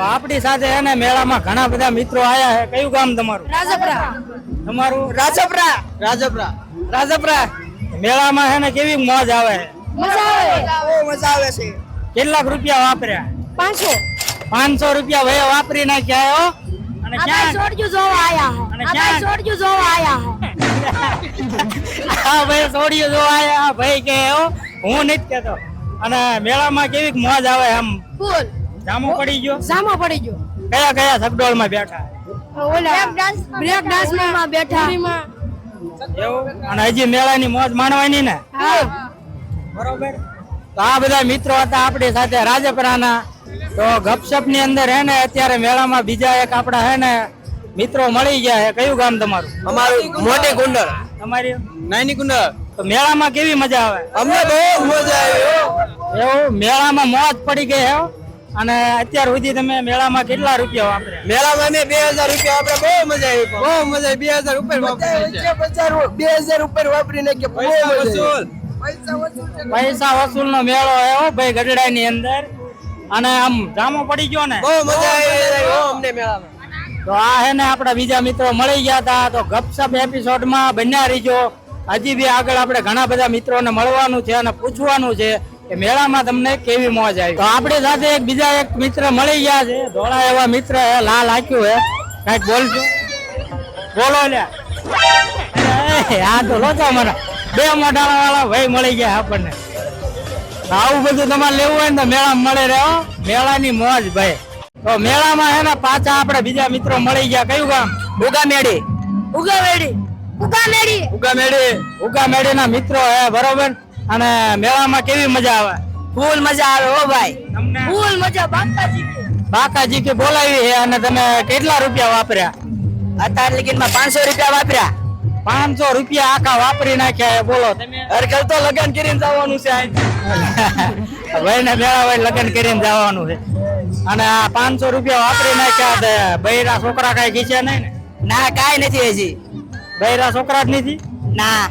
તો આપણી સાથે એને મેળામાં ઘણા બધા મિત્રો આયા છે. કયું ગામ તમારું? રાજપરા. તમારું? રાજપરા. રાજપરા. રાજપરા. મેળામાં છે ને કેવી મોજ આવે? છે મજા આવે મજા આવે છે. કેટલાક રૂપિયા વાપર્યા? પાંચસો. પાંચસો રૂપિયા ભાઈ વાપરી નાખ્યા હો. અને ક્યાં? સોડિયું જોવા આયા અને હે ક્યાં? સોડિયું જોવા આયા હા. ભાઈ સોડિયો જો આયા. ભાઈ કે હું નથી કેતો અને મેળામાં કેવી મોજ આવે આમ ફૂલ. જામો પડી ગયો. સામો પડી ગયો. કયા કયા સગડોળમાં બેઠા? ઓલા બ્રેક ડાન્સમાં બેઠા એવું? અને હજી મેળાની મોજ માણવાની ને? બરોબર. તો આ બધા મિત્રો હતા આપણી સાથે રાજપરાના. તો ગપસપની અંદર હે ને અત્યારે મેળામાં બીજા એક આપણા હે ને મિત્રો મળી ગયા હે. કયું ગામ તમારું? અમારું મોટી કુંડળ તમારી? નાની કુંડળ તો મેળામાં કેવી મજા આવે? અમને બહુ મજા આવી એવું? મેળામાં મોજ પડી ગઈ હે હો. અને અત્યાર સુધી તમે મેળામાં કેટલા રૂપિયા વાપર્યા? મેળામાં મેં બે હજાર રૂપિયા આપણે બહુ મજા આવી બહુ મજા આવી. બે હજાર ઉપર વાપરી બે હજાર ઉપર વાપરી બહુ મજા પૈસા વસૂલ નો મેળો આવ્યો ભાઈ ગઢડા ની અંદર. અને આમ જામો પડી ગયો ને. બહુ મજા આવી. અમને મેળામાં. તો આ હે ને આપણા બીજા મિત્રો મળી ગયા હતા તો ગપસપ એપિસોડમાં બન્યા રહીજો. હજી બી આગળ આપણે ઘણા બધા મિત્રોને મળવાનું છે અને પૂછવાનું છે. કે મેળામાં તમને કેવી મોજ આવી? તો આપણી સાથે એક બીજા એક મિત્ર મળી ગયા છે. ધોળા એવા મિત્ર હે લાલ હાક્યું હે. કંઈક બોલજો. બોલો અરે, આ તો લોચો મને. બે મોઢાળા વાળા ભાઈ મળી ગયા આપણને. આવું બધું તમારે લેવું હોય ને તો મેળામાં મળે રહ્યો મેળાની મોજ ભાઈ. તો મેળામાં હે ને પાછા આપણે બીજા મિત્રો મળી ગયા. કયું ગામ? ઉગામેડી. ઉગા મેળી ઉગા મેળી ના મિત્રો હે બરોબર? અને મેળામાં કેવી મજા આવે? ફૂલ મજા આવે હો ભાઈ. ફૂલ મજા બાકાજી બાકાજી કે. બોલાવી છે અને તમે કેટલા રૂપિયા વાપર્યા? અત્યાર લગીનમાં પાંચસો રૂપિયા વાપર્યા. પાંચસો રૂપિયા આખા વાપરી નાખ્યા બોલો. હરકલ તો લગન કરીને જવાનું છે ભાઈ ને મેળા ભાઈ લગ્ન કરીને જવાનું છે. અને આ પાંચસો રૂપિયા વાપરી નાખ્યા બૈરા છોકરા કઈ ખીચ્યા નહીં ને? ના કાઈ નથી હજી. બૈરા છોકરા જ નથી? ના.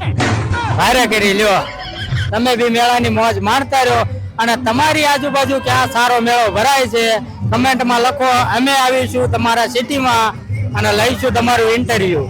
ભારે કરી લ્યો. તમે બી મેળાની મોજ માણતા રહ્યો અને તમારી આજુબાજુ ક્યાં સારો મેળો ભરાય છે કમેન્ટમાં લખો. અમે આવીશું તમારા સિટીમાં અને લઈશું તમારું ઇન્ટરવ્યુ